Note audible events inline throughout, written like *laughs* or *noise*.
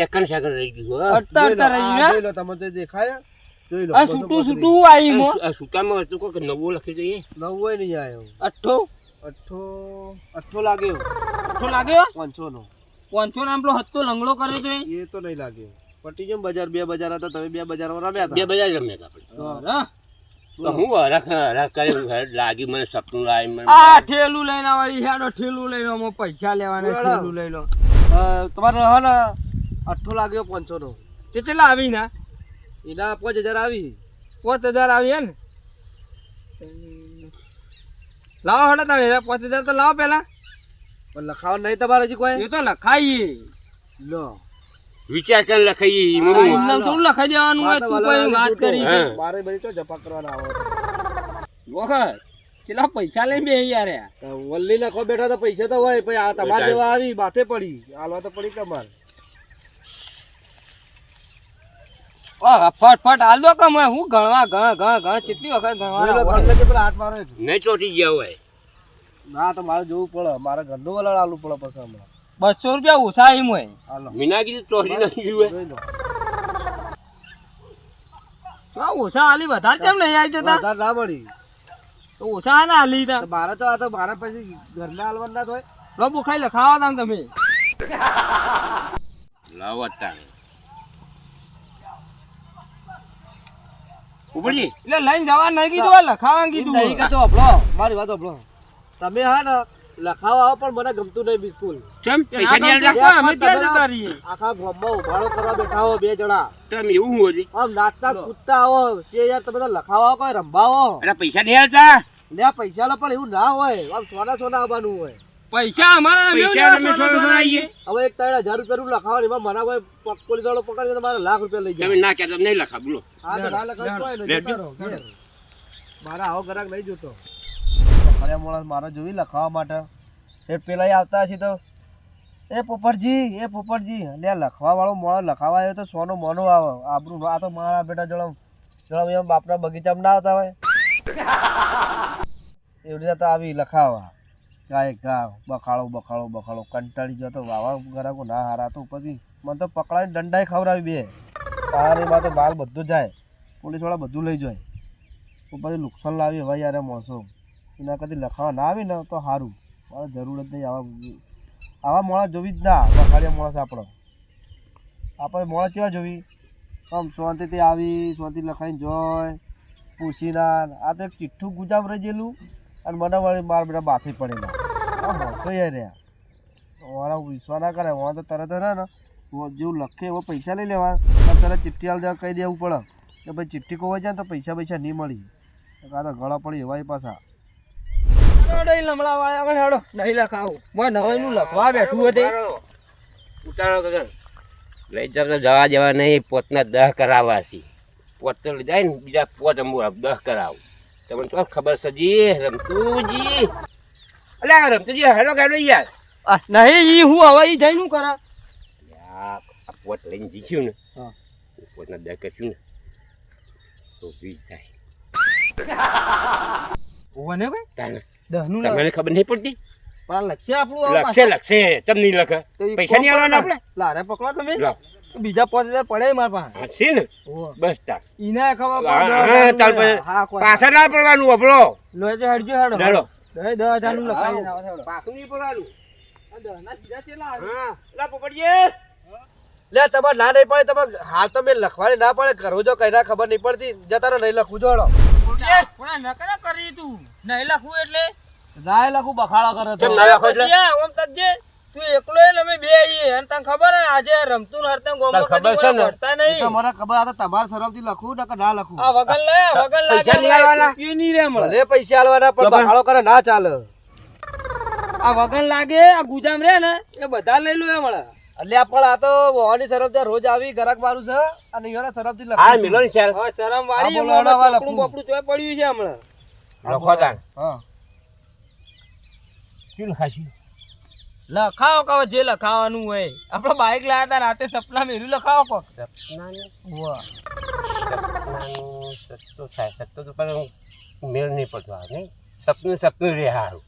Second second રહી ગયું અડતા અડતા રહી ગયા? જોઈ લો તમે તો દેખાય જોઈ લો. આ છૂટું બત્રીસ. આવી મો. આ સૂકામાં હતું કોક નવો લખી દઈએ. નવ્વાઈ નહીં આવ્યો અઠ્ઠો? અઠ્ઠો અઠ્ઠો લાગ્યો. અઠ્ઠો લાગ્યો? પાંચસો નો પાંચસો ના પેલો હત્તો લંગડો કર્યો તો એ? એ તો નહીં લાગ્યો. પટી જેમ બજાર બે બજાર હતા તમે બે બજારમાં રમ્યા બે હતા? બે બજાર રમ્યા હતા આપણે. તો હું હરખ હરખ કરી લાગી મને સપનું લાવી મને આ ઠેલું લઈને આવવાની હેડો ઠેલું લઈ લો પૈસા લેવાના ઠેલું લઈ લો તમારે હા ને અઠ્ઠો લાગ્યો પાંચસો નો તે કેટલા આવી ના? એના પાંચ હજાર આવી. પાંચ હજાર આવી હે ને લાવો હડો તમે પાંચ હજાર તો લાવો પેલા પણ લખાવો નહીં તમારે હજી કોઈ? એ તો લખાઈએ. લો. વિચાર કરી લખાઈએ. એમને થોડું લખાઈ દેવાનું હોય તું કોઈ વાત કરી. મારે બધી તો જપા કરવાના આવે વખત કેટલા પૈસા લઈને બે યાર. વલ્લી લખવા બેઠા તો પૈસા તો હોય પછી આ તમારે જેવા આવી માથે પડી. હાલવા તો પડી તમારે. ઓહ ફટ ફટ હાલ દો કમ હું ગણવા ગણ ગણ ગણ કેટલી વખત ગણવા ગણ હાથ મારો. નહીં ચોટી ગયા હોય. ના તો મારે જોવું પડે. મારે ગંદો વલણ આલવું પડે પછી હમણાં. બસો રૂપિયા ઓછા એમ હોય. મીના કીધું ચોટી નહીં ગયું હોય. જોઈ ઓછા હાલી વધારે કેમ નહીં આવી જતા વધારે ના તો ઓછા ના હાલી તા મારે તો આ તો મારે પછી ઘરના હાલવાના ના હોય. લો બુખાઈ લખાવા તમે. લાવો અત્યારે ઉપરજી એટલે લઈને જવા નહીં કીધું લખાવા કીધું નહીં કહેતો આપણો મારી વાત આપણો તમે હા ને લખાવા આવો પણ મને ગમતું નહીં બિલકુલ. કેમ? પૈસા નહીં ગમતું અમે ત્યાં જતા રહીએ. આખા ગામમાં ઉભાડો કરવા બેઠા હો બે જણા. ચમ એવું હોય હજી? આમ નાચતા કૂદતા આવો છે યાર તમે તો લખાવા કોઈ રમવા એટલે પૈસા નહીં હાલતા લે પૈસા લો પણ એવું ના હોય. આમ સોના સોના આવવાનું હોય. પૈસા અમારા હવે એક ત્રણ હજાર રૂપિયાનું લખાવાનું એમાં મારા ભાઈ પોલીસ વાળો પકડી તો મારે લાખ રૂપિયા લઈ જાય. ના ક્યાં નહીં લખા બોલો. ના ને. મારે આવો ગ્રાહક નહીં જોતો. અરે મોળા મારે જોઈ લખાવા માટે. એ પેલા આવતા છે તો એ પોપટજી એ પોપટજી. લે લખવા વાળો મોણો લખાવા આવ્યો તો સોનો મોનો આવે આબરું આ તો મારા બેટા જળમ જળમ એમ બાપના બગીચામાં ના આવતા હોય. *laughs* એવી રીતે તો આવી લખાવા. ગાય કા બખાડો બખાડો બખાડો, કંટાળી ગયો તો વાવા ગરાકો ના હારા તો પછી મને તો પકડાઈને દંડાઈ ખવડાવી બે. તારી માં તો માલ બધું જાય પોલીસવાળા બધું લઈ જાય. તો પછી નુકસાન લાવી હવે યાર મોસો એના કદી લખાવા ના આવી ને તો સારું મારે જરૂર જ નહીં આવા આવા મોણા જોવી જ ના, બખાડિયા માણસ આપણો. આપણે મોણા કેવા જોવી? આમ શાંતિથી આવી, શાંતિ લખાઈને જોય પૂછી ના આ તો એક ચિઠ્ઠું ગુજામ રહી ગયેલું. અને મને વળી મારા બધા માથે પડેલા. મોસો યાર રહ્યા. મારા વિશ્વાસ ના કરે હું તો તરત જ ને જેવું લખે એવો પૈસા લઈ લેવા. તરત ચિઠ્ઠી હાલ દેવા કહી દેવું પડે. કે ભાઈ ચિઠ્ઠી ખોવાઈ જાય ને તો પૈસા પૈસા નહીં મળી. કાં તો ગળા પડી એવાય પાછા. નહીં લખાવું. નવાઈનું લખવા બેઠું હતું ઉતારો લઈ જાવ તો જવા જવા નહીં પોતના દહ કરાવવા છે. પોત તો જાય ને બીજા પોત અમુક દહ કરાવું. તમને તો ખબર છે જી? રમતુજી અલ્યા રમતુજી હેલો કાઢો યાર. નહીં ઈ હું હવે ઈ જઈ શું કરા? આ પોટ લઈને જીખ્યું ને. હા. પોતના દહ કરશું ને. તો બી જાય ઓને ભાઈ તાને દહનું તમને ખબર નહીં પડતી? પણ લખશે આપણું હવે લખશે લખશે. તમ લખે. પૈસા નહીં આવવાના આપણે? લારે પકડો તમે. બીજા પાંચ હજાર પડે મારા પાસે. છે ને? બસ તાર ઈને ખબર હા, પડે હા, દસ ચાલ હજારનું પછી. હા કોઈ પાછા ના પડવાનું અભળો. તો હેડજો હેડો. હેડો. દસ હજારનું લખાઈ પાછું નહીં પડવાનું. લા તમારે ના નહીં પડે તમે હાલ તો મેં લખવાની ના પડે કરવું જો કઈ ના ખબર નહીં પડતી જતા નહીં લખવું જોડો નકરા કરી તું. નહીં લખવું એટલે? ના લખું બખાડો કરે તો. ના લખો એટલે? ઓમ તજે તું એકલો ને અમે બે આઈએ. અને તને ખબર હે આજે રમતું હરતા ગોમો કદી છે કોઈ નહીં. મને ખબર આ તો તમારા શરમથી લખું ને કે ના લખું? આ વગર લે વગર લાગે પૈસા નહીં રે મળે. ભલે પૈસા આલવાના પણ બહાળો કરે ના ચાલે. આ વગર લાગે આ ગુજામ રે ને એ બધા લઈ લો એ મળે. એટલે પણ આ તો વહાની શરમથી રોજ આવી ગરક મારું છે અને ઈયોના શરમથી હા લખું મિલો ને ચાલ હા શરમ વાળી હા, લખું. બોપડું ચોય પડ્યું છે હમણાં. લખો તાન હા. શું લખાશું લખાવો કહો જે લખાવાનું હોય. આપણે બાઇક લાયા હતા રાતે સપના મેરું લખાવો કહો. સપનાનું? સપનાનું થાય. સત્તો તો પણ મેળ નહીં પડતો આ નહીં? સપનું સપનું રે હારું.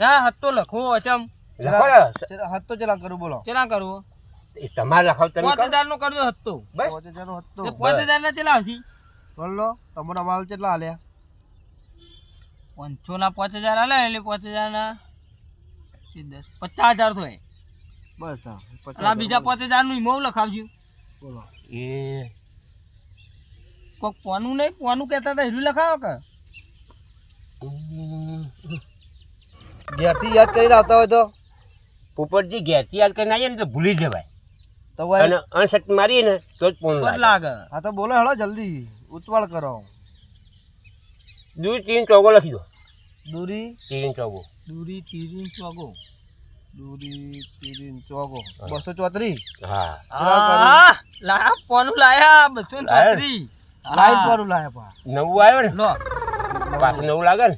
ના હતો લખો અચમ. લખો ને. ચેલા- કરું બોલો. ચેલા કરવો એ તમારે લખાવ તમે પાંચ હજાર નો કરવો હતો બસ. પાંચ હજાર નો તો. પાંચ હજાર ના ચેલા આવશે બોલો તમારા માલ કેટલા હાલ્યા? પાંચસો ના પાંચ હજાર આલે એટલે પાંચ હજાર ના છે દસ પચાસ હજાર થાય બસ હા બીજા પાંચ હજારનું ઈમો લખાવજો. બોલો. એ. કોક પોનું નહીં પોનું કહેતા હતા હીરું લખાવો કે? ઘેરથી યાદ કરીને આવતા હોય તો? પોપટજી ઘેરથી યાદ કરીને આવીએ ને તો ભૂલી જવાય. તો અણસટ મારીએ ને તો જ પોન લાગે. હા તો બોલો હળો જલ્દી. ઉતવાળ કરો. દૂર તીન ચોગો લખી દો. દૂરી તીન ચોગો. દૂરી તીન ચોગો. દૂરી તીરી ચોગો. બસો ચોત્રીસ? હા. આ લાયા પોનું લાયા બસો? ચોત્રીસ. લાઈન પર લાયા પા. નવું આવ્યો ને? લો. પાછું નવું લાગે ને?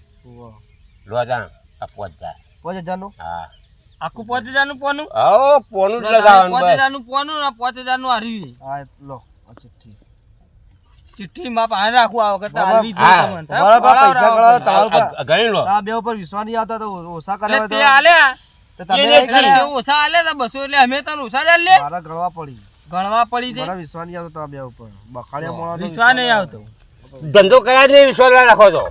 લો જાણ આ પોચ જાય. પાંચ હજારનું? હા. આખું પાંચ હજારનું પોનું? આવો પોનું જ લગાવવાનું બસ. હજાર પોનું ને પાંચ હજારનું હારી હાર્યું હા લો અચ્છા ઠીક. ચિઠ્ઠી માં પાણી રાખવું આ વખત બાબા, જ નહીં તમને. તમારા પૈસા રાખો આ- આ ગણી લો. આ બે ઉપર વિશ્વાસ નહીં આવતા તો ઓછા કરે તે આલ્યા તો. તમે ઓછા આલ્યા તા એટલે અમે તને ઓછા જ આલે મારા ગળવા પડી. ગણવા પડી છે. મારા વિશ્વાસ નહીં આવતો આ બે ઉપર. બખાડિયા મોણા વિશ્વાસ નહીં આવતો. ધંધો કર્યા જ નહીં વિશ્વાસ રાખો તો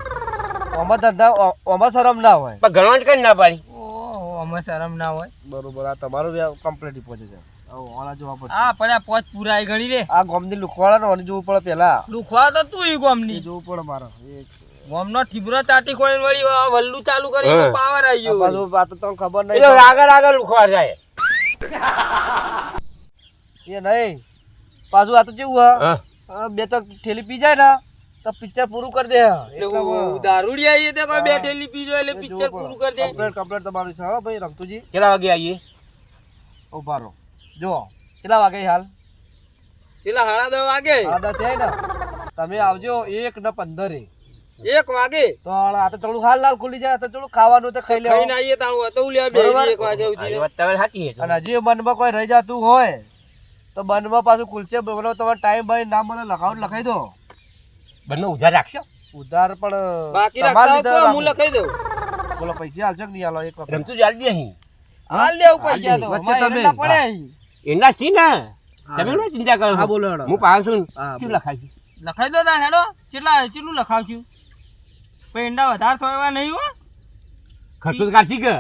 ઓમાં ધંધા ઓમાં શરમ ના હોય. પણ ગણવા જ કઈ ના પાડી. ઓહો શરમ ના હોય. બરોબર આ તમારું કમ્પ્લીટ પહોંચે છે ઓલા જોવા પડશે. આ પોચ પૂરા ગણી રે. આ ગોમની લુખવાડા ને જોવું પડે પેલા. દુખવા તો તું ઈ ગોમની. જોવું પડે મારે. ગોમનો ઠીબરો ચાટી ખોઈને વળી વલ્લુ ચાલુ કરી પાવર આવી ગયો. પાછું તો ખબર એ તો નહીં આગળ આગળ જાય. એ નહીં. પાછું આ તો કેવું હા. બે તો ઠેલી પી જાય ને તો પિક્ચર પૂરું કરી દે. એટલે દારૂડી આવીએ તે કોઈ બેઠેલી પીજો એટલે પિક્ચર પૂરું કરી દે. કમ્પ્લીટ કમ્પ્લીટ તમારું છે હા ભાઈ રમતુજી. કેટલા વાગે આવીએ? ઊભા રહો. જો કેટલા વાગે હાલ? કેટલા હાડા દસ વાગે? આદા થાય ને? તમે આવજો એક ને પંદરે. એક વાગે? તો આ તો થોડું હાલ લાલ ખુલી જાય તો થોડું ખાવાનું તો ખાઈ ખાઈને લેવું આવીએ હતો બે એક વાગે અને હજી મનમાં કોઈ રહી જતું હોય તો બનમાં પાછું કુલચે બોલો તમારે ટાઈમ ભાઈ નામ મને લખાવું લખાઈ દો. બંને ઉધાર રાખશો? ઉધાર પણ બાકી રાખતા તો હું લખાઈ દઉં. બોલો પૈસા હાલશે કે નહીં હાલો એક વખત. રમતું ચાલતી અહીં. હાલ દેવું પૈસા તો. વચ્ચે તમે. પડે અહીં. એના છી ને તમે શું ચિંતા કરો હા બોલો હું પાંચસો હા, શું. લખાય લખાઈ દો તાણ હેડો. કેટલા કેટલું લખાવશું ઈંડા વધારે થોય નહીં હો. ખર્ચો તો કાઢી કે?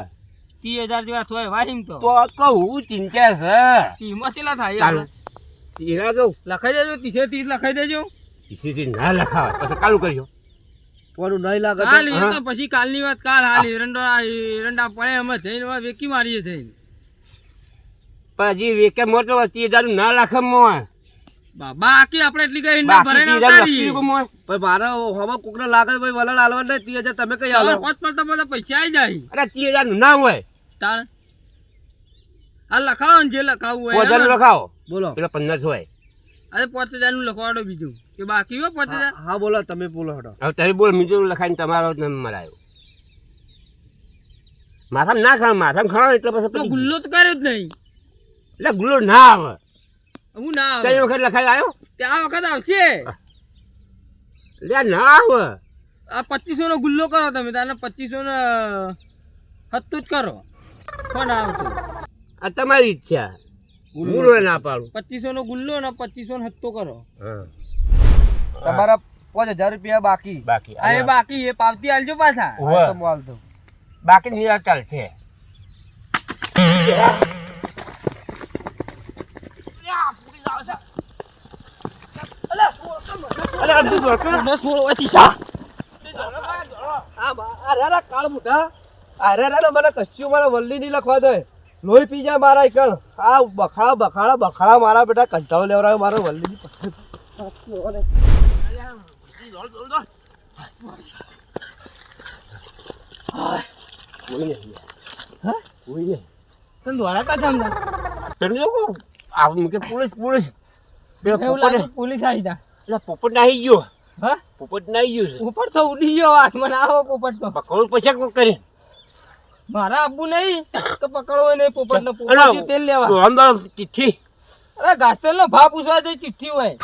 ત્રીસ હજાર જેવા થોય વાહિમ તો. તો કહું ચિંતા છે. ત્રીસમાં કેટલા થાય ચાલો. આપણે? કહું લખાઈ દેજો ત્રીસે ત્રીસ લખાઈ દેજો. ઇસીથી ના લખાવ. પછી કાલું કરજો. કોનું નહીં લાગે કાલ એ હા. તો પછી કાલની વાત કાલ હાલ એરંડા એરંડા પડે અમે જઈને વેકી મારીએ જઈને. પણ હજી વેકે મોટો ત્રીસ હજાર ના લાખ મોય. બાકી આપણે એટલી કઈ ભાઈ મારે હવે કોકને લાગે ભાઈ વલણ આલવા નહીં ત્રીસ હજાર તમે કઈ તમારે પાંચ પડતા બધા પૈસા આવી જાય. અરે ત્રીસ હજારનું ના હોય. તાણ. આ લખાવો ને જે લખાવું હોય હજાર લખાવો. બોલો. પેલો પંદરસો હોય. અરે પાંચ હજારનું લખવાડો બીજું. કે બાકી હોય પાંચ હજાર? હા બોલો તમે બોલો હટો હવે તમે બોલ બીજું લખાઈને તમારો જ નંબર આવ્યો. માથામાં ના ખાણ માથામાં ખાણો એટલે પછી તો ગુલ્લો તો કર્યો જ નહીં. એટલે ગુલ્લો ના આવે. હું ના કઈ આવે વખત લખાઈ આવ્યો? ત્યાં વખત આવશે. ના આવે. આ પચીસો નો ગુલ્લો કરો તમે તારે પચીસો નો હતું જ કરો. કોણ આવતું? આ તમારી ઈચ્છા. હું ના પાડું. પચીસો નો ગુલ્લો ને પચીસો નો હત્તો કરો. હા. તમારા પાંચ હજાર રૂપિયા બાકી. બાકી. આ એ બાકી એ પાવતી આલજો પાછા. બાકી ચાલશે તો હું હાલ દઉં બાકી નિરાચાલ છે અરે અરે કાળ મોઢા અરે અરે મને કશું મને વલ્લી નહીં લખવા દે લોહી પી જાય મારા એકણ આ બખાડા બખાડા બખાડા મારા બેટા કંટાળો લેવડાવે મારો વલ્લી પોલીસ પોલીસ પોલીસ આવી જા. એટલે પોપટ નાહી ગયો. હા? પોપટ નાહી ગયો છે. ઉપર તો ઉડી ગયો હાથમાં ના આવો પોપટ તો. પકડવું પછી કોક કરી? મારા આબુ નહીં તો પકડવો નહીં પોપટ ને પોપટ તેલ લેવા. અંદર ચિઠ્ઠી. અરે ઘાસતેલ નો ભાવ પૂછવા જઈ ચિઠ્ઠી હોય.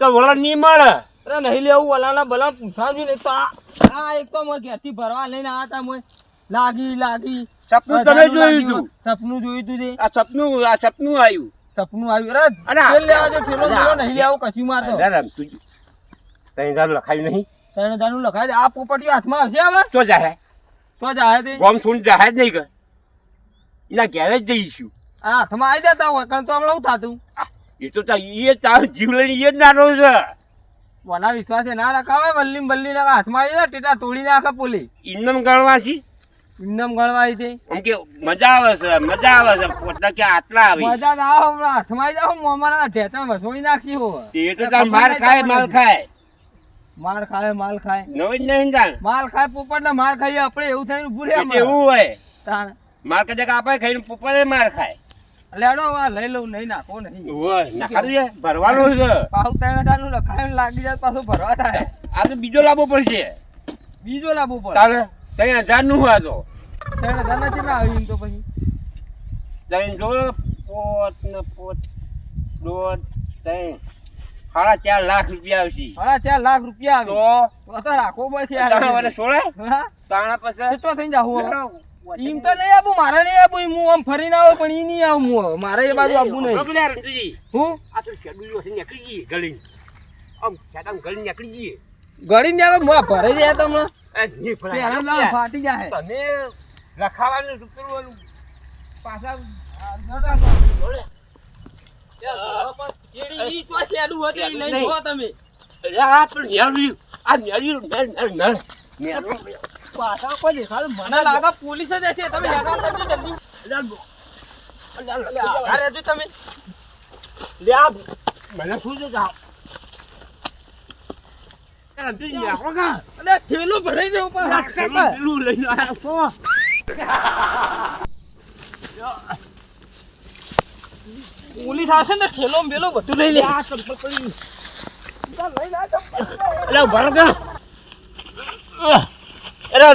તો વળા નહીં મળે. અરે નહીં લેવું વલાના ભલા પૂછાવજો નહીં તો આ આ એક તો મેં ઘેરથી ભરવા લઈને આવ્યા હતા મેં લાગી લાગી. સપનું તમે જોયું છું સપનું જોયું તું. આ સપનું આ સપનું આવ્યું. સપનું આવ્યું. રાજ તેલ લેવા જો ઠેલો લેવો નહીં લેવો કશું મારતો ત્રણ તારું લખાયું નહીં. તને તારું લખાય દે. આ પોપટીઓ હાથમાં આવશે હવે? તો જાહે. તો જાહે તે. ગોમ સુન જાહે જ નહીં કર એના ઘેર જ જઈશું. આ હાથમાં આવી જતા હોય કારણ તો હમણાં શું થાતું. એ તો એ તારો જીવ લઈને એ જ નાનો છે. વિશ્વાસ વિશ્વાસે ના રખાવે બલ્લી બલ્લી ના હાથમાં આવી જાય ટેટા તોડી નાખે પોલી. ઇન્દમ ગણવાથી ઇન્નમ ગણવા આવી હતી. એમ કે મજા આવે છે મજા આવે છે. પોતા કે આટલા આવી. મજા ના આવે હમણાં હાથમાં જાવ મોમાના ઢેચણ વસોડી નાખી હો. એ તો તાર માર ખાય માલ ખાય. માર ખાય માલ ખાય. નવી જ નહીં જાણ માલ ખાય પોપટ ને માર ખાઈએ આપણે એવું થઈને ભૂલે એવું હોય. તાણ. માર કદાચ આપણે ખાઈને પોપટ માર ખાય. લેડો આ લઈ લઉં નહીં નાખો નહીં. હોય નાખાતું છે? ભરવાનું છે? પાવ ત્રણ હજારનું લખાય લાગી જાય પાછું ભરવા થાય. આ તો બીજો લાવવો પડશે. બીજો લાભો પડે તારે ત્રણ હજારનું ત્યાં જાના ના આવી તો પછી. જઈને જો પોત ને પોત દોઢ ત્રણ. સાડા ચાર લાખ રૂપિયા આવશે. સાડા ચાર લાખ રૂપિયા તો? તો રાખવો પડશે વડે છોડે? તાણા પછી? કેટલો થઈ જાવ ઈમ તો નહીં આવું મારે નહીં આવું હું આમ ફરીને આવું પણ ઈ નહીં આવું હું. મારે એ બાજુ આવું નહીં. હું? આ તો નીકળી ગઈ ગળી આમ શેડામ ગળી નીકળી જઈએ ગળી ને જાવ મોં ભરે જાય તો હમણાં એ નહીં ભરાય. પેલા લાવ ફાટી જાય તમે લખાવાનું રૂપિયું પાછા મને લાગે પોલીસ જ હશે તમે જલ્દી તમે મને શું અલે થેલો ભરાઈ રહ્યો કાપા. પેલું લઈને આયા છો. પોલીસ આવશે ને ઠેલો ને બધું લઈ લે આ અરે